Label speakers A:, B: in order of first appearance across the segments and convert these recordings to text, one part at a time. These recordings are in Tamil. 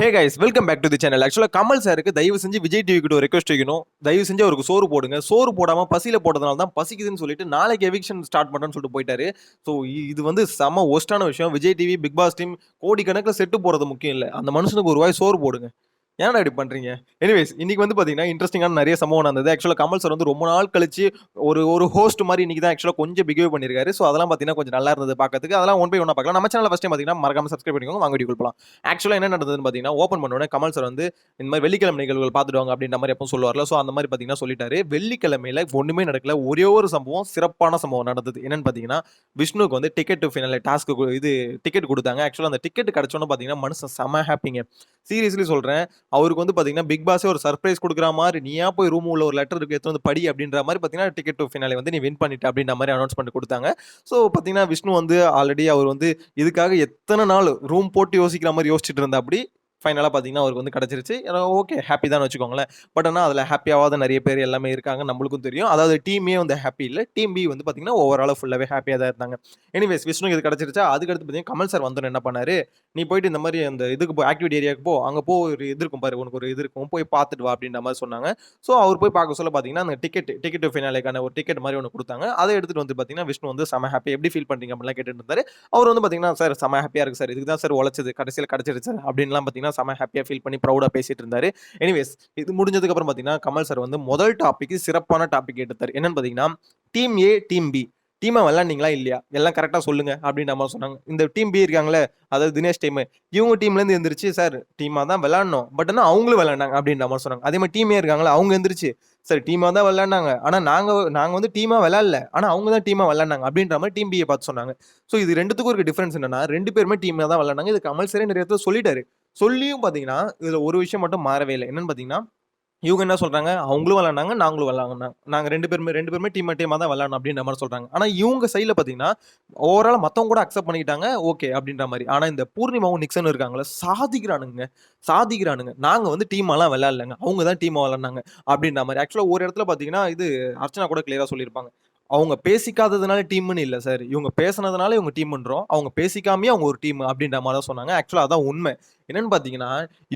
A: Hey guys welcome back to the channel ஆக்சுவலாக கமல் சாருக்கு தயவு செஞ்சு விஜய் டிவி கிட்ட ஒரு ரெக்வஸ்ட் வைக்கணும். தயவு செஞ்சு அவருக்கு சோறு போடுங்க. சோறு போடாமல் பசியில் போட்டதுனால தான் பசிக்குதுன்னு சொல்லிட்டு நாளைக்கு எவிக்ஷன் ஸ்டார்ட் பண்ணுறேன்னு சொல்லிட்டு போயிட்டாரு. ஸோ இது வந்து செம ஒஸ்டான விஷயம். Vijay TV Bigg Boss team கோடி கணக்கில் செட்டு போகிறது முக்கியம் இல்லை. அந்த மனுஷனுக்கு ஒரு வாய் சோறு போடுங்க. ஏன்டா இப்படி பண்ணுறீங்க எனிவேஸ் இன்னைக்கு வந்து பார்த்தீங்கன்னா இன்ட்ரெஸ்டிங்கான நிறைய சம்பவம் நடந்தது. ஆக்சுவலாக கமல் சார் வந்து ரொம்ப நாள் கழிச்சு ஒரு ஒரு ஹோஸ்ட் மாதிரி இன்னைக்கு தான் ஆக்சுவலாக கொஞ்சம் பிகேவ் பண்ணியிருக்காரு ஸோ அதெல்லாம் பார்த்தீங்கன்னா கொஞ்சம் நல்லா இருந்தது பார்க்கறதுக்கு அதெல்லாம் ஒன் பை ஒன்றா பார்க்கலாம் நம்ம சேனல் ஃபஸ்ட் டைம் பார்த்தீங்கன்னா மறக்காம சப்ஸ்கிரைப் பண்ணிக்கோங்க. வாங்க வீடியோ போகலாம் ஆக்சுவலாக என்ன நடந்ததுன்னு பார்த்தீங்கன்னா ஓப்பன் பண்ணோடனே கமல் சார் வந்து இந்த மாதிரி வெள்ளிக்கிழமை நிகழ்வுகள் பார்த்துடுவாங்க அப்படின்ற மாதிரி எப்போ சொல்லுவார்ல. ஸோ அந்த மாதிரி பார்த்தீங்கன்னா சொல்லிட்டாரு. வெள்ளிக்கிழமையில் ஒன்றுமே நடக்கல. ஒரே ஒரு சம்பவம் சிறப்பான சம்பவம் நடந்தது. என்னன்னு பார்த்தீங்கன்னா விஷ்ணுக்கு வந்து டிக்கெட் ஃபைனல் டாஸ்க்கு இது டிக்கெட் கொடுத்தாங்க. ஆக்சுவலாக அந்த டிக்கெட் கிடச்சோன்னு பார்த்தீங்கன்னா மனுஷன் செம ஹாப்பிங்க சீரியஸ்லி சொல்கிறேன் அவருக்கு வந்து பார்த்தீங்கன்னா பிக் பாஸே ஒரு சர்ப்ரைஸ் கொடுக்குற மாதிரி நீயா போய் ரூம் உள்ள ஒரு லெட்டர் இருக்கு எடுத்து வந்து படி அப்படின்ற மாதிரி பார்த்தீங்கன்னா டிக்கெட் டு ஃபினாலே வந்து நீ வின் பண்ணிட்ட அப்படின்ற மாதிரி அனௌன்ஸ் பண்ணி கொடுத்தாங்க. ஸோ பார்த்தீங்கன்னா விஷ்ணு வந்து ஆல்ரெடி அவர் வந்து இதுக்காக எத்தனை நாள் ரூம் போட்டு யோசிக்கிற மாதிரி யோசிச்சுட்டு இருந்தா அப்படி? ஃபைனலாக பார்த்தீங்கன்னா அவருக்கு வந்து கிடச்சிருச்சு. ஓகே ஹாப்பி தான் வச்சுக்கோங்களேன். பட் ஆனால் அதில் ஹாப்பியாகாத நிறைய பேர் எல்லாமே இருக்காங்க நம்மளுக்கும் தெரியும். அதாவது டீமே வந்து ஹாப்பி இல்லை டீம் பி வந்து பார்த்தீங்கன்னா ஓவராலாக ஃபுல்லாகவே ஹாப்பியாக தான் இருந்தாங்க. எனிவேஸ் விஷ்ணு இது கிடச்சிருச்சா? அதுக்கடுத்து பார்த்தீங்கன்னா கமல் சார் வந்தோன்னு என்ன பண்ணாரு? நீ போயிட்டு இந்த மாதிரி அந்த இதுக்கு போ ஆக்டிவிட்டி ஏரியாவுக்கு போ. அங்கே போ ஒரு இது இருக்கும் பாரு உனக்கு ஒரு இது இருக்கும். போய் பார்த்துட்டு வா அப்படின்ற மாதிரி சொன்னாங்க. ஸோ அவர் போய் பார்க்க சொல்ல பார்த்தீங்கன்னா அந்த டிக்கெட் டிக்கெட் ஃபினாலேக்கான ஒரு டிக்கெட் மாதிரி ஒன்று கொடுத்தாங்க. அதை எடுத்துகிட்டு வந்து பார்த்தீங்கன்னா விஷ்ணு வந்து செம ஹாப்பி எப்படி ஃபீல் பண்ணுறீங்க அப்படிலாம் கேட்டுட்டு இருந்தார். அவர் வந்து பார்த்தீங்கன்னா சார் செம ஹாப்பியாக இருக்கு சார். இதுக்கு தான் சார் உழைச்சது. கடைசியில் கிடச்சிருச்சு. அப்படின்லாம் பார்த்தீங்கன்னா செம ஹாப்பியாக ஃபீல் பண்ணி ப்ரௌடாக பேசிட்டு இருந்தாரு. எனிவேஸ் இது முடிஞ்சதுக்கு அப்புறம் பார்த்தீங்கன்னா கமல் சார் வந்து முதல் டாபிக் சிறப்பான டாபிக் எடுத்தார். என்னன்னு பார்த்தீங்கன்னா டீம் ஏ டீம் பி டீமை விளாண்டிங்களா இல்லையா? எல்லாம் கரெக்டாக சொல்லுங்க அப்படின்ற மாதிரி சொன்னாங்க. இந்த டீம் பி இருக்காங்களே அதாவது தினேஷ் டீம் இவங்க டீம்லேருந்து எந்திரிச்சு சார் டீமாக தான் விளாடணும் பட் ஆனால் அவங்களும் விளாண்டாங்க அப்படின்ற மாதிரி சொன்னாங்க. அதே மாதிரி டீமே இருக்காங்களே அவங்க எந்திரிச்சு சார் டீமாக தான் விளாண்டாங்க ஆனால் நாங்கள் நாங்கள் வந்து டீமாக விளாட்ல ஆனால் அவங்க தான் டீமாக விளாண்டாங்க அப்படின்ற மாதிரி டீம் பியை பார்த்து சொன்னாங்க. ஸோ இது ரெண்டுத்துக்கும் இருக்க டிஃப்ரென்ஸ் என்னன்னா ரெண்டு பேருமே டீமாக தான் விளாண்டாங்க இது கமல் நிறைய இடத்துல சொல்லிட்டாரு. சொல்லியும் பார்த்தீங்கன்னா இதில் ஒரு விஷயம் மட்டும் மாறவே இல்லை. என்னன்னு பார்த்தீங்கன்னா இவங்க என்ன சொல்கிறாங்க அவங்களும் விளாண்டாங்க நாங்களும் விளாண்டாங்க நாங்கள் ரெண்டு பேருமே ரெண்டு பேருமே டீம் டீமாக தான் விளாடணும் அப்படின்ற மாதிரி சொல்கிறாங்க ஆனால் இவங்க சைடில் பார்த்தீங்கன்னா ஓவரால் மற்றவங்க கூட அக்செப்ட் பண்ணிக்கிட்டாங்க ஓகே அப்படின்ற மாதிரி. ஆனால் இந்த பூர்ணிமாவும் நிக்சன் இருக்காங்களே சாதிக்கிறானுங்க சாதிக்கிறானுங்க. நாங்கள் வந்து டீம் விளாட்லங்க அவங்க தான் டீமாக விளாண்டாங்க அப்படின்ற மாதிரி. ஆக்சுவலாக ஒரு இடத்துல பார்த்தீங்கன்னா இது அர்ச்சனா கூட கிளியராக சொல்லியிருப்பாங்க. அவங்க பேசிக்காததுனால டீம்னு இல்லை சார் இவங்க பேசுனதுனால இவங்க டீம்ன்றோம் அவங்க பேசிக்காமே அவங்க ஒரு டீம் அப்படின்ற மாதிரி தான் சொன்னாங்க. ஆக்சுவலாக அதான் உண்மை. என்னன்னு பார்த்தீங்கன்னா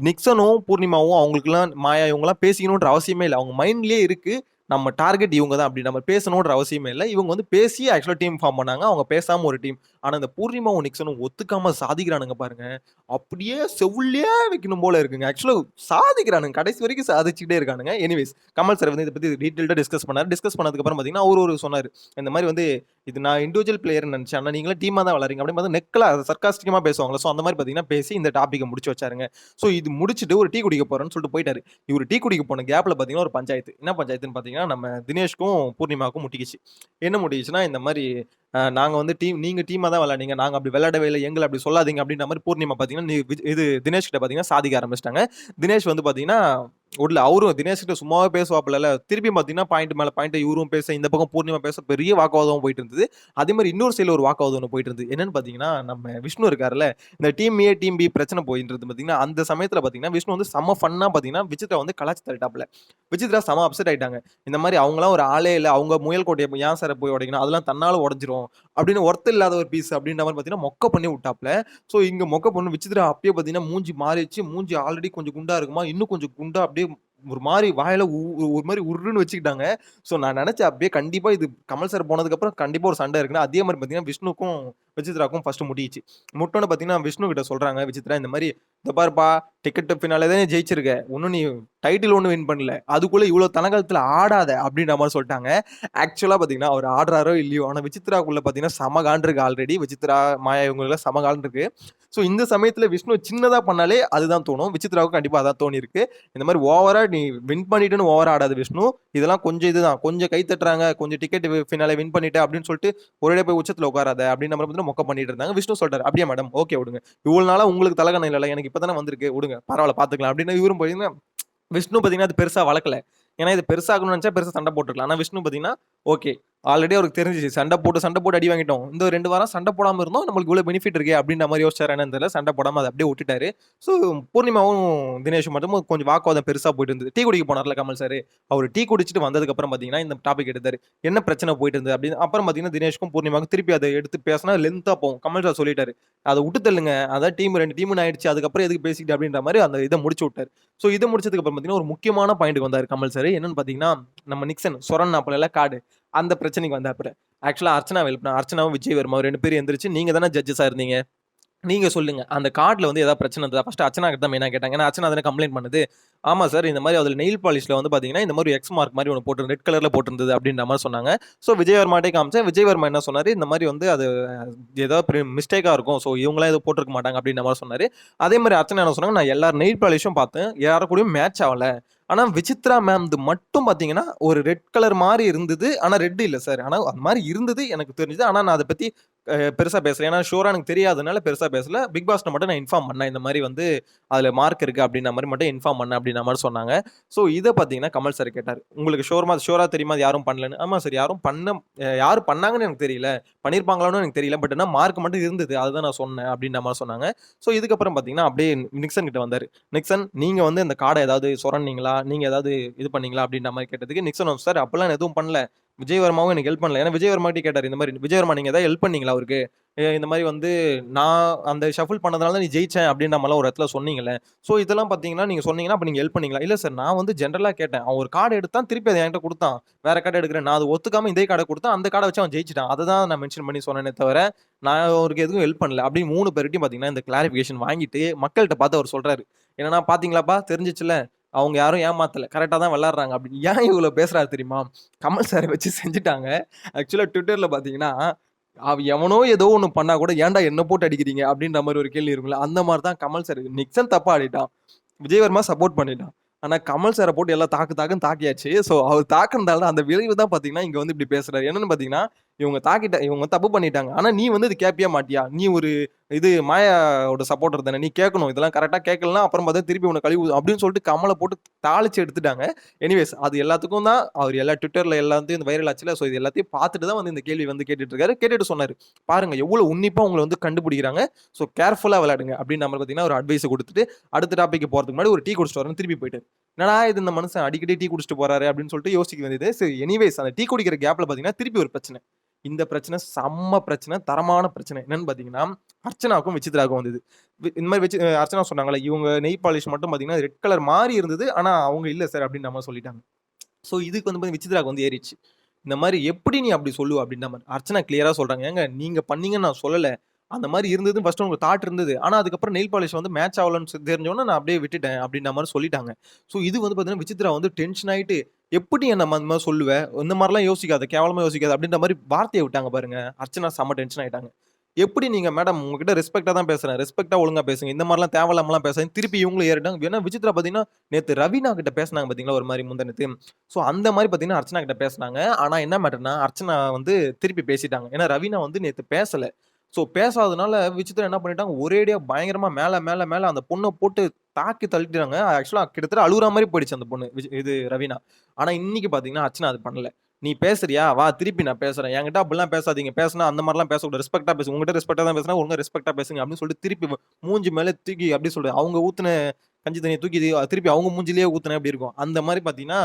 A: நிக்சனும் பூர்ணிமாவும் அவங்களுக்குலாம் மாயா இவங்கலாம் பேசிக்கணுன்ற அவசியமே இல்லை. அவங்க மைண்ட்லேயே இருக்கு. நம்ம டார்கெட் இவங்க தான் அப்படி நம்ம பேசணுன்ற அவசியமே இல்லை. இவங்க வந்து பேசி ஆக்சுவலாக டீம் ஃபார்ம் பண்ணாங்க. அவங்க பேசாமல் ஒரு டீம் ஆனால் இந்த பூர்ணிமாவும் நிக்சனும் ஒத்துக்காம சாதிக்கிறானுங்க பாருங்க. அப்படியே செவ்விலே வைக்கணும் போல இருக்குங்க. ஆக்சுவலாக சாதிக்கிறானுங்க. கடைசி வரைக்கும் சாதிச்சுட்டே இருக்கானுங்க. எனிவேஸ் கமல் சார் வந்து இதை பற்றி டீட்டெயில்டாக டிஸ்கஸ் பண்ணார். டிஸ்கஸ் பண்ணதுக்கப்புறம் பார்த்தீங்கன்னா அவர் ஒரு சொன்னார். இந்த மாதிரி வந்து இது நான் இண்டிவிஜுவல் பிளேயர் நினச்சேன். ஆனால் நீங்களே டீமாக தான் விளாட்றீங்க அப்படின்னு பார்த்தா நெக்கில் சர்க்காஸ்டிக்கமாக பேசுவாங்களா ஸோ அந்த மாதிரி பார்த்தீங்கன்னா பேசி இந்த டாப்பிக்கை முடிச்சு வச்சாருங்க. ஸோ இது முடிச்சுட்டு ஒரு டீ குடிக்க போகிறேன்னு சொல்லிட்டு போயிட்டாரு. இவர் டீ குடிக்க போன கேப்பில் பார்த்தீங்கன்னா ஒரு பஞ்சாயத்து. என்ன பஞ்சாயத்துன்னு பார்த்தீங்கன்னா நம்ம தினேஷ்க்கும் பூர்ணிமாவுக்கும் முட்டிக்கிச்சு. என்ன முட்டிக்கிச்சுன்னா இந்த மாதிரி நாங்கள் வந்து டீம் நீங்கள் டீமாக தான் விளையாடிங்க நாங்கள் அப்படி விளையாடவே இல்லை. எங்களை அப்படி சொல்லாதீங்க அப்படின்ற மாதிரி பூர்ணிமா பார்த்தீங்கன்னா நீ இது தினேஷ் கிட்ட பார்த்தீங்கன்னா சாதிக்க ஆரம்பிச்சிட்டாங்க. தினேஷ் வந்து பார்த்தீங்கன்னா உள்ள அவரும் தினேஷ்கிட்ட சும்மாவே பேசுவாப்புல திருப்பி பார்த்தீங்கன்னா பாயிண்ட் மேலே பாயிண்ட் இவரும் பேச இந்த பக்கம் பூர்ணிமா பேச பெரிய வாக்குவாதம் போயிட்டு இருந்தது அதே மாதிரி இன்னொரு சைடில் ஒரு வாக்குவாதம் ஒன்று போயிட்டு இருந்தது என்னன்னு பார்த்தீங்கன்னா நம்ம விஷ்ணு இருக்காருல்ல இந்த டீம் ஏ டீம் பி பிரச்சனை போயிட்டு பார்த்தீங்கன்னா அந்த சமயத்தில் பார்த்தீங்கன்னா விஷ்ணு வந்து செம்ம ஃபன்னாக பார்த்தீங்கன்னா விசித்ரா வந்து கலாச்சி தள்ளிட்டாப்புல. விசித்ரா செம அப்செட் ஆயிட்டாங்க. இந்த மாதிரி அவங்களாம் ஒரு ஆளே இல்லை. அவங்க முயல் கோட்டையை ஏன் சார் போய் உடைக்கணும்? அதெல்லாம் தன்னால் உடஞ்சிரும். அப்படின்னு ஒருத்தர் இல்லாத ஒரு பீஸ் அப்படின்ற மாதிரி பார்த்தீங்கன்னா மொக்க பண்ணி விட்டாப்ல ஸோ இங்கே மொக்க பண்ணு விசித்ரா அப்பயே பார்த்தீங்கன்னா மூஞ்சி மாறிச்சு மூஞ்சி ஆல்ரெடி கொஞ்சம் குண்டா இருக்குமா? இன்னும் கொஞ்சம் குண்டா அப்படியே ஒரு மாதிரி வாயில ஊ- ஒரு மாதிரி உருன்னு வச்சுக்கிட்டாங்க. ஸோ நான் நினைச்சேன் அப்படியே கண்டிப்பா இது கமல் சார் போனதுக்கு அப்புறம் கண்டிப்பா ஒரு சண்டை இருக்குன்னா. அதே மாதிரி பார்த்தீங்கன்னா விஷ்ணுக்கும் விசித்ராக்கும் ஃபர்ஸ்ட் முடிச்சு முட்டோன்னு பார்த்தீங்கன்னா விஷ்ணு கிட்ட சொல்றாங்க விசித்ரா இந்த மாதிரி இந்த பாருப்பா டிக்கெட் பின்னாலே தானே ஜெயிச்சிருக்க. ஒன்றும் நீ டைட்டில் ஒன்றும் வின் பண்ணல. அதுக்குள்ளே இவ்வளோ தனகாலத்தில் ஆடாத அப்படின்ற மாதிரி சொல்லிட்டாங்க. ஆக்சுவலாக பார்த்தீங்கன்னா அவர் ஆடுறாரோ இல்லையோ ஆனால் விசித்ராக்குள்ளே பார்த்தீங்கன்னா சம ஆல்ரெடி விசித்ரா மாயா இவங்களுக்கு சம ஸோ இந்த சமயத்தில் விஷ்ணு சின்னதாக பண்ணாலே அதுதான் தோணும். விசித்ராவுக்கு கண்டிப்பாக அதான் தோணிருக்கு இந்த மாதிரி ஓவராக நீ வின் பண்ணிட்டுன்னு ஓவர் ஆடாது விஷ்ணு. இதெல்லாம் கொஞ்சம் இதுதான். கொஞ்சம் கை தட்டுறாங்க. கொஞ்சம் டிக்கெட் ஃபினாலே வின் பண்ணிட்டேன் அப்படின்னு சொல்லிட்டு ஒரே போய் உச்சத்தில் உட்காராத அப்படின்னு நம்ம வந்து மொக்க பண்ணிட்டு இருந்தாங்க. விஷ்ணு சொல்கிறார் அப்படியே மேடம் ஓகே விடுங்க. இவ்வளோ நாளாக உங்களுக்கு தலகணம் இல்லை எனக்கு இப்போ தானே வந்திருக்கு. விடுங்க. பரவாயில்ல பார்த்துக்கலாம் அப்படின்னு இவரும் போயிருந்தேன் விஷ்ணு பாத்தீங்கன்னா அது பெருசா வளர்க்கல ஏன்னா இது பெருசாகணும்னு நினைச்சா பெருசா சண்டை போட்டுருக்கலாம் ஆனால் விஷ்ணு பாத்தீங்கன்னா ஓகே. ஆல்ரெடி அவருக்கு தெரிஞ்சிச்சு சண்டை போட்டு, சண்டை போட்டு அடி வாங்கிட்டோம். இந்த ரெண்டு வாரம் சண்டை போடாமல் இருந்தோம். நம்மளுக்கு இவ்வளோ பெனிஃபிட் இருக்கே அப்படின்ற மாதிரி யோசிச்சார் என்னன்னு தெரியல. சண்டை போடாமல் அதை அப்படியே விட்டுட்டாரு. ஸோ பூர்ணிமாவும், தினேஷும் மட்டும் கொஞ்சம் வாக்குவாதம் பெருசாக போயிட்டு இருந்தது. டீ குடிக்க போனார்ல கமல் சாரு. அவர் டீ குடிச்சிட்டு வந்ததுக்கப்புறம் பார்த்தீங்கன்னா, இந்த டாபிக் எடுத்தார் என்ன பிரச்சனை போயிட்டு இருந்தது அப்படின்னு அப்புறம் பார்த்தீங்கன்னா, தினேஷ்க்கும், பூர்ணிமாவுக்கும் திருப்பி அதை எடுத்து பேசினா லென்த்தாக போகும். கமல் சார் சொல்லிட்டாரு. அதை விட்டு தள்ளுங்க. அதான் டீம் 2 டீம்னு ஆயிடுச்சு. அதுக்கப்புறம் எதுக்கு பேசிக்கிட்டு அப்படின்ற மாதிரி அந்த இதை முடிச்சு விட்டாரு. ஸோ இதை முடிச்சதுக்கு அப்புறம் பார்த்தீங்கன்னா, ஒரு முக்கியமான பாயிண்ட் வந்தார் கமல் சாரு. என்னன்னு பார்த்தீங்கன்னா, நம்ம நிக்சன் சொரன்னாப்புலல காடு அந்த பிரச்சனைக்கு வந்தாப்புல. ஆக்சுவலாக அர்ச்சனா எழுப்புனா. அர்ச்சனாவும், விஜய் வர்மா ரெண்டு பேரும் எந்திரிச்சு, நீங்கள் தானே ஜட்ஜஸாக இருந்தீங்க. நீங்கள் சொல்லுங்கள் அந்த கார்டில் வந்து ஏதாவது பிரச்சனை இருந்ததா? ஃபஸ்ட்டு அர்ச்சனா கிட்ட தான் மெயினாக கேட்டாங்க. ஏன்னா அர்ச்சனா தானே கம்ப்ளைண்ட் பண்ணுது. ஆமாம் சார். இந்த மாதிரி அதில் நெயில் பாலிஷ்ல வந்து பார்த்தீங்கன்னா, இந்த மாதிரி எக்ஸ் மார்க் மாதிரி ஒன்று போட்டு ரெட் கலரில் போட்டிருந்தது அப்படின்ற மாதிரி சொன்னாங்க. ஸோ விஜயவர்மாட்டே காமிச்சேன். விஜய் வர்மா என்ன சொன்னார் இந்த மாதிரி வந்து அது ஏதாவது மிஸ்டேக்காக இருக்கும். ஸோ இவங்களாம் எதுவும் போட்டுருக்க மாட்டாங்க அப்படின்ற மாதிரி சொன்னார் அதே மாதிரி அர்ச்சனை என்ன சொன்னாங்க, நான் எல்லார் நெயில் பாலிஷும் பார்த்தேன். யாரும் கூடயும் மேட்ச் ஆகலை ஆனால் விசித்ரா மேம்து மட்டும் பார்த்தீங்கன்னா, ஒரு ரெட் கலர் மாதிரி இருந்தது. ஆனால் ரெட் இல்லை சார். ஆனால் அந்த மாதிரி இருந்தது எனக்கு தெரிஞ்சது. ஆனால் நான் அதை பற்றி பெருசாக பேசல. ஏன்னா ஷூராக எனக்கு தெரியாதனால பெருசாக பேசல. பிக் பாஸ்ட்டை மட்டும் நான் இன்ஃபார்ம் பண்ணேன். இந்த மாதிரி வந்து அதில் மார்க் இருக்குது அப்படின்ற மாதிரி மட்டும் இன்ஃபார்ம் பண்ணேன் அப்படின்ற மாதிரி சொன்னாங்க. ஸோ இதை பார்த்தீங்கன்னா, கமல் சார் கேட்டார் உங்களுக்கு ஷோர்மா ஷோராக தெரியுமா அது யாரும் பண்ணலன்னு. ஆமாம் சார். யாரும் பண்ண யார் பண்ணாங்கன்னு எனக்கு தெரியல. பண்ணியிருப்பாங்களான்னு எனக்கு தெரியல. பட் ஆனால் மார்க் மட்டும் இருந்தது. அதுதான் நான் சொன்னேன் அப்படின்ற மாதிரி சொன்னாங்க. ஸோ இதுக்கப்புறம் பார்த்தீங்கன்னா, அப்படியே நிக்சன் கிட்ட வந்தார் நிக்சன் நீங்கள் வந்து இந்த காடை ஏதாவது சொரன்னீங்களா? நீங்கள் ஏதாவது இது பண்ணீங்களா? அப்படின்ற மாதிரி கேட்டதுக்கு நிக்சன் சார் அப்போல்லாம் நான் எதுவும் பண்ணல. விஜயவர்மாவும் எனக்கு ஹெல்ப் பண்ணல. ஏன்னா விஜய் கேட்டார் இந்த மாதிரி விஜயவர்மா நீங்கள் ஏதாவது ஹெல்ப் பண்ணீங்களா அவருக்கு? இந்த மாதிரி வந்து நான் அந்த ஷஃபிள் பண்ணதுனால தான் நீ ஜெயிச்சேன் அப்படின்னு மாரிலாம் ஒரு இடத்துல சொன்னீங்களே ஸோ இதெல்லாம் பார்த்தீங்கன்னா, நீங்கள் சொன்னீங்கன்னா, அப்போ நீங்கள் ஹெல்ப் பண்ணீங்களா? இல்லை சார். நான் வந்து ஜென்ரலாக கேட்டேன். அவன் ஒரு கார்டு எடுத்தான். திருப்பி அதை என்கிட்ட கொடுத்தான் வேற கார்டு எடுக்கிறேன். நான் அது ஒத்துக்காமல் இதே கார்டை கொடுத்தான் அந்த கார்டை வச்சு அவன் ஜெயிச்சிட்டான் அதை தான் நான் மென்ஷன் பண்ணி சொன்னேனே தவிர, நான் அவருக்கு எதுவும் ஹெல்ப் பண்ணல. அப்படின்னு மூணு பேர்கிட்டையும் பார்த்தீங்கன்னா, இந்த கிளாரிஃபிகேஷன் வாங்கிட்டு மக்கள்கிட்ட பார்த்து அவர் சொல்கிறாரு என்னன்னா பார்த்தீங்களாப்பா தெரிஞ்சிச்சுல அவங்க யாரும் ஏமாத்தலை கரெக்டாக தான் விளாட்றாங்க அப்படின்னு ஏன் இவ்வளோ பேசுகிறாரு தெரியுமா? கமல் சாரை வச்சு செஞ்சுட்டாங்க. ஆக்சுவலாக ட்விட்டரில் பார்த்தீங்கன்னா, அவ எவனோ ஏதோ ஒன்று பண்ணால் கூட ஏன்டா என்ன போட்டு அடிக்கிறீங்க? அப்படின்ற மாதிரி ஒரு கேள்வி இருக்கும்ல. அந்த மாதிரி தான் கமல் சார். நிக்சன் தப்பாக ஆடிட்டான். விஜயவர்மா சப்போர்ட் பண்ணிட்டான். ஆனால் கமல் சாரை போட்டு எல்லாம் தாக்கு தாக்குன்னு தாக்கியாச்சு. ஸோ அவர் தாக்குனதால அந்த விளைவு தான் பார்த்தீங்கன்னா, இங்கே வந்து இப்படி பேசுகிறாரு என்னென்னு பார்த்தீங்கன்னா, இவங்க தாக்கிட்ட இவங்க தப்பு பண்ணிட்டாங்க. ஆனா நீ வந்து இது கேட்பியா மாட்டியா? நீ ஒரு இது மாயாவோட சப்போர்ட்டர் தானே. நீ கேட்கணும். இதெல்லாம் கரெக்டாக கேட்கலனா அப்புறம் பார்த்தா திருப்பி உன்னை கழுவி அப்படின்னு சொல்லிட்டு கமலை போட்டு தாளிச்சு எடுத்துட்டாங்க. எனிவேஸ் அது எல்லாத்துக்கும் தான் அவர் எல்லா ட்விட்டரில் எல்லாத்தையும் இந்த வைரல் ஆச்சுல ஸோ இது எல்லாத்தையும் பார்த்துட்டு தான் வந்து இந்த கேள்வி வந்து கேட்டுட்டு இருக்காரு. கேட்டுட்டு சொன்னார் பாருங்க எவ்வளோ உன்னிப்பாக உங்களை வந்து கண்டுபிடிக்கிறாங்க. ஸோ கேர்ஃபுல்லாக விளையாடுங்க அப்படின்னு நம்ம பார்த்தீங்கன்னா, ஒரு அட்வைஸ் கொடுத்துட்டு அடுத்த டாபிக் போகிறதுக்கு முன்னாடி ஒரு டீ குடிச்சிட்டு வரேன்னு திருப்பி போயிட்டு என்னடா இது இந்த மனுஷன் அடிக்கடி டீ குடிச்சிட்டு போறாரு அப்படின்னு சொல்லிட்டு யோசிக்க வேண்டியது. சரி எனிவேஸ் அந்த டீ குடிக்கிற கேப்ல பார்த்தீங்கன்னா, திருப்பி ஒரு பிரச்சனை. இந்த பிரச்சனை செம்ம பிரச்சனை. தரமான பிரச்சனை. என்னன்னு பார்த்தீங்கன்னா, அர்ச்சனாவுக்கும், விசித்ராவுக்கும் வந்தது. இந்த மாதிரி வச்சு அர்ச்சனா சொன்னாங்களே இவங்க நெய் பாலிஷ் மட்டும் பார்த்தீங்கன்னா, ரெட் கலர் மாறி இருந்தது. ஆனா அவங்க இல்லை சார் அப்படின்னு நம்ம சொல்லிட்டாங்க. ஸோ இதுக்கு வந்து பார்த்தீங்கன்னா, விசித்ராவுக்கு வந்து ஏறிடுச்சு. இந்த மாதிரி எப்படி நீ அப்படி சொல்லுவ? அப்படின்ற மாதிரி அர்ச்சனா கிளியரா சொல்றாங்க. ஏங்க நீங்க பண்ணீங்கன்னு நான் சொல்லலை அந்த மாதிரி இருந்தது ஃபர்ஸ்ட் உங்களுக்கு தாட் இருந்தது. ஆனால் அதுக்கப்புறம் நெயில் பாலிஷ் வந்து மேட்ச் ஆகலன்னு சொ நான் அப்படியே விட்டுட்டேன் அப்படின்ற மாதிரி சொல்லிட்டாங்க. ஸோ இது வந்து பார்த்தீங்கன்னா, விசித்ரா வந்து டென்ஷன் ஆகிட்டு எப்படி என்ன அந்த மாதிரி சொல்லுவேன் இந்த மாதிரிலாம் யோசிக்காத. கேவலமாக யோசிக்காது அப்படின்ற மாதிரி வார்த்தையை விட்டாங்க பாருங்க. அர்ச்சனா செம்ம டென்ஷன் ஆகிட்டாங்க எப்படி நீங்கள் மேடம் உங்ககிட்ட ரெஸ்பெக்டாக தான் பேசுகிறேன் ரெஸ்பெக்டாக ஒழுங்காக பேசுங்க. இந்த மாதிரிலாம் தேவையில்லாமலாம் பேசாதீங்க. திருப்பி இவங்களும் ஏறிட்டாங்க. ஏன்னா விசித்ரா பார்த்தீங்கன்னா, நேற்று ரவினா கிட்ட பேசுனாங்க பார்த்தீங்களா, ஒரு மாதிரி முந்தனத்து ஸோ அந்த மாதிரி பார்த்தீங்கன்னா, அர்ச்சனா கிட்ட பேசுனாங்க. ஆனால் என்ன மேட்டர்னா, அர்ச்சனா வந்து திருப்பி பேசிட்டாங்க. ஏன்னா ரவினா வந்து நேற்று பேசலை ஸோ பேசாதனால விசித்திரா என்ன பண்ணிட்டாங்க, ஒரேடியா பயங்கரமா மேல மேல மேல அந்த பொண்ணை போட்டு தாக்கி தள்ளிட்டாங்க. ஆக்சுவலாக கிட்டத்தட்ட அழுகுற மாதிரி போயிடுச்சு அந்த பொண்ணு. இது ரவீனா. ஆனா இன்னைக்கு பார்த்தீங்கன்னா, அர்ச்சனா அது பண்ணல. நீ பேசுறியா? வா திருப்பி நான் பேசுறேன். என்கிட்ட அப்படிலாம் பேசாதீங்க. பேசினா அந்த மாதிரிலாம் பேசக்கூடாது. ரெஸ்பெக்டா பேசுங்க. உங்ககிட்ட ரெஸ்பெக்டா தான் பேசுனா உங்க ரெஸ்பெக்டா பேசுங்க அப்படின்னு சொல்லிட்டு திருப்பி மூஞ்சி மேல தூக்கி அப்படி சொல்றேன். அவங்க ஊத்துன கஞ்சி தண்ணியை தூக்கி திருப்பி அவங்க மூஞ்சிலேயே ஊத்துனா அப்படி இருக்கும்? அந்த மாதிரி பார்த்தீங்கன்னா,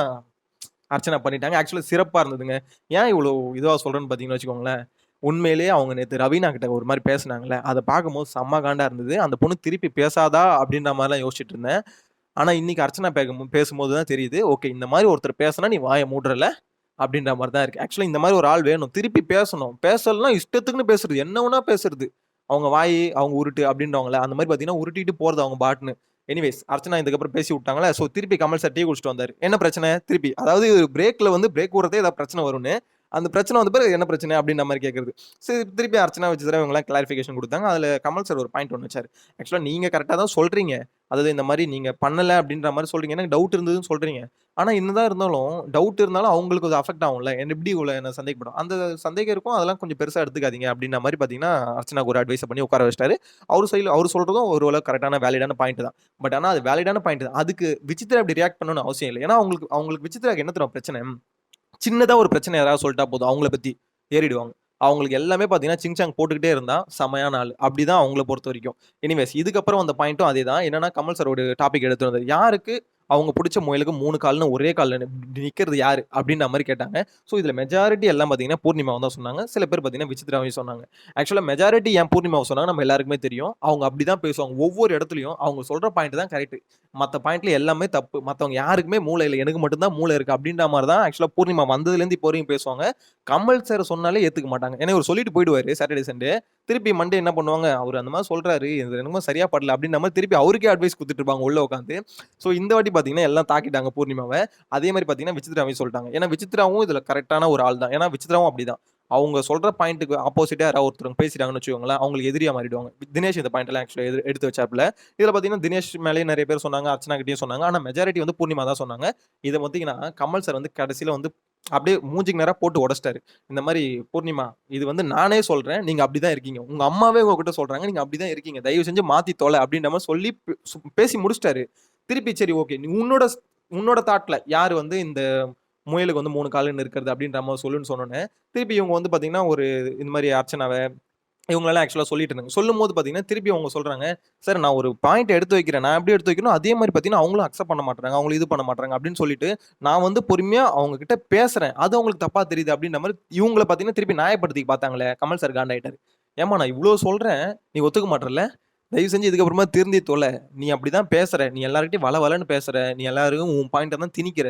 A: அர்ச்சனை பண்ணிட்டாங்க. ஆக்சுவலாக சிறப்பாக இருந்ததுங்க. ஏன் இவ்வளோ இதுவாக சொல்கிறேன்னு பார்த்தீங்கன்னு வச்சுக்கோங்களேன். உண்மையிலேயே அவங்க நேற்று ரவீனா கிட்ட ஒரு மாதிரி பேசினாங்களே அதை பார்க்கும்போது செம்ம காண்டா இருந்தது. அந்த பொண்ணு திருப்பி பேசாதா? அப்படின்ற மாதிரிலாம் யோசிச்சுட்டு இருந்தேன். ஆனால் இன்னைக்கு அர்ச்சனா பேகும் பேசும்போது தான் தெரியுது. ஓகே இந்த மாதிரி ஒருத்தர் பேசினா நீ வாயை மூடுறல அப்படின்ற மாதிரி தான் இருக்கு. ஆக்சுவலாக இந்த மாதிரி ஒரு ஆள் வேணும். திருப்பி பேசணும். பேசலாம் இஷ்டத்துக்குன்னு பேசுறது. என்ன ஒன்றா பேசுறது. அவங்க வாய் அவங்க உருட்டு அப்படின்றவங்கள அந்த மாதிரி பார்த்தீங்கன்னா, உருட்டிட்டு போகிறது அவங்க பாட்டுன்னு. எனிவேஸ் அர்ச்சனா இதுக்கப்புறம் பேசி விட்டாங்களே ஸோ திருப்பி கமல் சார் டீ குடிச்சிட்டு வந்தார் என்ன பிரச்சனை? திருப்பி அதாவது பிரேக்கில் வந்து பிரேக் விடுறதே ஏதாவது பிரச்சனை வரும்னு. அந்த பிரச்சனை வந்து பிறகு என்ன பிரச்சனை? அப்படின்ற மாதிரி கேட்குறது சரி திருப்பி அர்ச்சனா, விசித்ரா இவங்கலாம் கிளாரிஃபிகேஷன் கொடுத்தாங்க அதில் கமல் சார் ஒரு பாயிண்ட் ஒன்று வச்சார் ஆக்சுவலாக நீங்கள் கரெக்டாக தான் சொல்கிறீங்க அதாவது இந்த மாதிரி நீங்கள் பண்ணலை அப்படின்ற மாதிரி சொல்கிறீங்க எனக்கு டவுட் இருந்ததுன்னு சொல்கிறீங்க ஆனால் என்னதான் இருந்தாலும், டவுட் இருந்தாலும் அவங்களுக்கு அது அஃபெக்ட் ஆகும்ல. என்ன எப்படி உள்ள என்ன சந்தேகப்படும். அந்த சந்தேகம் இருக்கும். அதெல்லாம் கொஞ்சம் பெருசாக எடுத்துக்காதீங்க அப்படின்ற மாதிரி பார்த்தீங்கன்னா, அர்ச்சனாக்கு ஒரு அட்வைஸ் பண்ணி உட்கார வச்சிட்டாரு அவரு சைட்ல அவர் சொல்கிறதும் ஒரு அளவுக்கு கரெக்டான வேலிடான பாயிண்ட் தான். பட் ஆனால் அது வேலிடான பாயிண்ட் தான். அதுக்கு விசித்திரா அப்படி ரியாக்ட் பண்ணணும்னு அவசியம் இல்லை ஏன்னா அவங்களுக்கு அவங்களுக்கு விசித்திராக்கு என்ன தரும் பிரச்சனை? சின்னதாக ஒரு பிரச்சனை யாராவது சொல்லிட்டா போதும் அவங்கள பற்றி ஏறிடுவாங்க. அவங்களுக்கு எல்லாமே பார்த்தீங்கன்னா, சிங்சாங் போட்டுக்கிட்டே இருந்தால் செமையான நாள் அப்படி தான் அவங்கள பொறுத்த வரைக்கும். எனிவேஸ் இதுக்கப்புறம் அந்த பாயிண்ட்டும் அதேதான். என்னன்னா கமல் சார் ஒரு டாபிக் எடுத்துட்டு யாருக்கு அவங்க பிடிச்ச முயலுக்கு மூணு கால்னு ஒரே காலில் நிற்கிறது யார் யாரு? அப்படின்ற மாதிரி கேட்டாங்க. ஸோ இதில் மெஜாரிட்டி எல்லாம் பார்த்தீங்கன்னா, பூர்ணிமா தான் சொன்னாங்க. சில பேர் பார்த்தீங்கன்னா, விசித்ராவையும் சொன்னாங்க. ஆக்சுவலாக மெஜாரிட்டி ஏன் பூர்ணிமாவை சொன்னாங்க நம்ம எல்லாருக்குமே தெரியும். அவங்க அப்படி தான் பேசுவாங்க. ஒவ்வொரு இடத்துலையும் அவங்க சொல்கிற பாயிண்ட் தான் கரெக்ட். மற்ற பாயிண்ட்ல எல்லாமே தப்பு. மற்றவங்க யாருக்குமே மூளை இல்லை எனக்கு மட்டும் தான் மூளை இருக்கு. அப்படின்ற மாதிரி தான் ஆக்சுவலாக பூர்ணிமா வந்ததுலேருந்து இப்போ வரையும் பேசுவாங்க. கமல் சார் சொன்னாலே ஏற்றுக்க மாட்டாங்க. ஏன்னா இவரு சொல்லிட்டு போயிடுவார் சாட்டர்டே, சண்டே. திருப்பி மண்டே என்ன பண்ணுவாங்க, அவர் அந்த மாதிரி சொல்றாரு. இது என்னமோ சரியா படல அப்படின்ற மாதிரி திருப்பி அவருக்கே அட்வைஸ் கொடுத்துட்டு இருப்பாங்க உள்ள உட்காந்து. ஸோ இந்த வாட்டி பார்த்தீங்கன்னா, எல்லாம் தாக்கிட்டாங்க பூர்ணிமாவை அதே மாதிரி பார்த்தீங்கன்னா, விசித்ராவையும் சொல்லிட்டாங்க ஏன்னா விசித்ராவும் இதில் கரெக்டான ஒரு ஆள் தான். ஏன்னா விசித்ராவும் அப்படிதான். அவங்க சொல்ற பாயிண்ட்டுக்கு ஆப்போசிட்டா யாராவது ஒருத்தவங்க பேசிட்டாங்கன்னு வச்சுக்கோங்களேன், அவங்களுக்கு எதிரியா மாறிடுவாங்க. தினேஷ் இந்த பாயிண்ட் எல்லாம் ஆக்சுவலா எடுத்து வச்சாப்புல. இதுல பார்த்தீங்கன்னா, தினேஷ் மேலே நிறைய பேர் சொன்னாங்க. அர்ச்சனா கிட்டயும் சொன்னாங்க. ஆனா மெஜாரிட்டி வந்து பூர்ணிமா தான் சொன்னாங்க. இதை பார்த்தீங்கன்னா, கமல் சார் வந்து கடைசியில வந்து அப்படியே மூஞ்சிக்கு நேரம் போட்டு உடச்சிட்டாரு இந்த மாதிரி பூர்ணிமா, இது வந்து நானே சொல்றேன். நீங்க அப்படிதான் இருக்கீங்க. உங்க அம்மாவே உங்ககிட்ட சொல்றாங்க. நீங்க அப்படிதான் இருக்கீங்க. தயவு செஞ்சு மாத்தி தொலை அப்படின்ற மாதிரி சொல்லி பேசி முடிச்சுட்டாரு. திருப்பி சரி ஓகே. நீ உன்னோட உன்னோட தாட்ல யாரு வந்து இந்த முயலுக்கு வந்து மூணு காலுன்னு இருக்கிறது அப்படின்ற மாதிரி சொல்லுன்னு சொன்னோன்னே திருப்பி இவங்க வந்து பார்த்தீங்கன்னா, ஒரு இந்த மாதிரி அர்ச்சனாவை இவங்களெல்லாம் ஆக்சுவலாக சொல்லிட்டு இருந்தாங்க. சொல்லும்போது பார்த்தீங்கன்னா, திருப்பி அவங்க சொல்கிறாங்க "சார் நான் ஒரு பாயிண்ட் எடுத்து வைக்கிறேன். நான் எப்படி எடுத்து வைக்கணும், அதே மாதிரி பார்த்தீங்கன்னா, அவங்களும் அக்செப்ட் பண்ண மாட்டாங்க அவங்களும் இது பண்ண மாட்டாங்க அப்படின்னு சொல்லிட்டு, நான் வந்து பொறுமையாக அவங்க கிட்ட பேசுகிறேன் அது அவங்களுக்கு தப்பாக தெரியுது அப்படின்ற மாதிரி இவங்களை பார்த்தீங்கன்னா, திருப்பி நியாயப்படுத்தி பார்த்தாங்களே, கமல் சார் காண்டாயிட்டார் "ஏம்மா நான் இவ்வளோ சொல்கிறேன் நீ ஒத்துக்க மாட்றல்ல? தயவு செஞ்சு இதுக்கப்புறமா திருந்தி தொலை. நீ அப்படி தான் பேசுகிற நீ எல்லாருக்கிட்டையும் வல வளன்னு பேசுகிற நீ எல்லாருக்கும் உன் பாயிண்ட்டை தான் திணிக்கிற.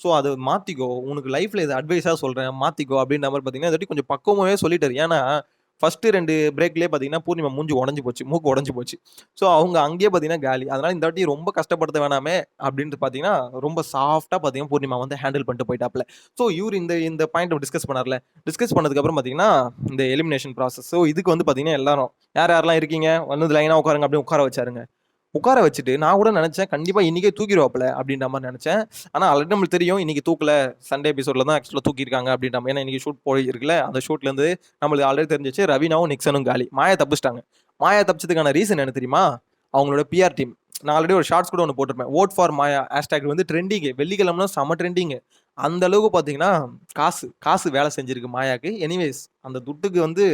A: ஸோ அதை மாற்றிக்கோ உனக்கு லைஃப்ல இது அட்வைஸாக சொல்கிறேன் மாற்றிக்கோ அப்படின்ற மாதிரி பார்த்தீங்கன்னா, இதாட்டி கொஞ்சம் பக்குவமாவே சொல்லிட்டாரு. ஏன்னா, ஃபர்ஸ்ட் ரெண்டு பிரேக்லேயே பார்த்தீங்கன்னா, பூர்ணிமா மூஞ்சி உடஞ்சி போச்சு. மூக்கு உடஞ்சி போச்சு. ஸோ அவங்க அங்கேயே பார்த்தீங்கன்னா காலி. அதனால இந்த வாட்டி ரொம்ப கஷ்டப்படுத்த வேணாமே அப்படின்ட்டு பார்த்தீங்கன்னா, ரொம்ப சாஃப்டாக பார்த்தீங்கன்னா, பூர்ணிமா வந்து ஹேண்டில் பண்ணிட்டு போயிட்டாப்ல. ஸோ இவர் இந்த இந்த பாயிண்ட் டிஸ்கஸ் பண்ணார்ல. டிஸ்கஸ் பண்ணதுக்கப்புறம் பார்த்தீங்கன்னா, இந்த எலிமினேஷன் ப்ராசஸ். ஸோ இதுக்கு வந்து பார்த்தீங்கன்னா, எல்லாரும் யார் யாரெல்லாம் இருக்கீங்க? வந்து லைனாக உட்காருங்க அப்படின்னு உட்கார வச்சாருங்க. உட்கார வச்சுட்டு நான் கூட நினைச்சேன் கண்டிப்பா இன்னைக்கே தூக்கிடுவாப்ல அப்படின்ற மாதிரி நினைச்சேன் ஆனா ஆல்ரெடி நம்மளுக்கு தெரியும். இன்னைக்கு தூக்கல. சண்டே எபிசோட்ல தான் ஆக்சுவலா தூக்கிருக்காங்க அப்படின்ற மாதிரி ஏன்னா இன்னைக்கு ஷூட் போயிருக்குல்ல. அந்த ஷூட்லேருந்து நம்மளுக்கு ஆல்ரெடி தெரிஞ்சிச்சு ரவினாவும் நிக்சனும் காலி. மாயா தப்பிச்சிட்டாங்க மாயா தப்பிச்சதுக்கான ரீசன் என்ன தெரியுமா? அவங்களோட பிஆர் டீம். நான் ஆல்ரெடி ஒரு ஷார்ட்ஸ் கூட ஒன்று போட்டிருப்பேன். ஓட் ஃபார் மாயா ஹேஷ்டேக் வந்து ட்ரெண்டிங்கு. வெள்ளிக்கிழமைனா செம்ம ட்ரெண்டிங்கு. அந்த அளவுக்கு பார்த்தீங்கன்னா, காசு காசு வேலை செஞ்சிருக்கு மாயாக்கு. எனிவேஸ் அந்த துட்டுக்கு வந்து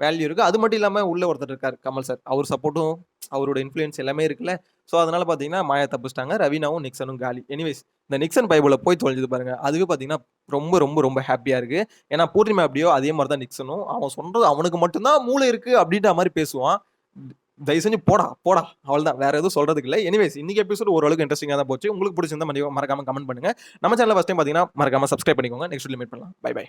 A: வேல்யூ இருக்குது அது மட்டும் இல்லாமல் உள்ளே ஒருத்தர் இருக்கார் கமல் சார். அவர் சப்போர்ட்டும், அவரோட இன்ஃப்ளூயன்ஸ் எல்லாமே இருக்குல்ல. ஸோ அதனால் பார்த்தீங்கன்னா, மாயா தப்பிச்சிட்டாங்க ரவீனாவும், நிக்சனும் காலி. எனிவேஸ் இந்த நிக்சன் பைபிளில் போய் தொலைஞ்சது பாருங்க. அதுவே பார்த்தீங்கன்னா, ரொம்ப ரொம்ப ரொம்ப ஹாப்பியாக இருக்குது ஏன்னா பூர்ணிமா எப்படியோ அதே மாதிரி தான் நிக்சனும். அவன் சொல்கிறது அவனுக்கு மட்டும் தான் மூளை இருக்குது அப்படின்ற மாதிரி பேசுவான். தயவு செஞ்சு போடா, போடா. அவ்வளதான். வேற எதுவும் சொல்றதுக்கு இல்லை எனிவேஸ் இன்னைக்கு எபிசோட் ஓரளவுக்கு இன்ட்ரெஸ்டிங்காக தான் போச்சு. உங்களுக்கு பிடிச்சிருந்தா மறக்காம கமெண்ட் பண்ணுங்க. நம்ம சேனல் ஃபர்ஸ்ட் டைம் பார்த்தீங்கன்னா, மறக்காம சப்ஸ்கிரைப் பண்ணிக்கோங்க. நெக்ஸ்ட் மீட் பண்ணலாம். Bye bye.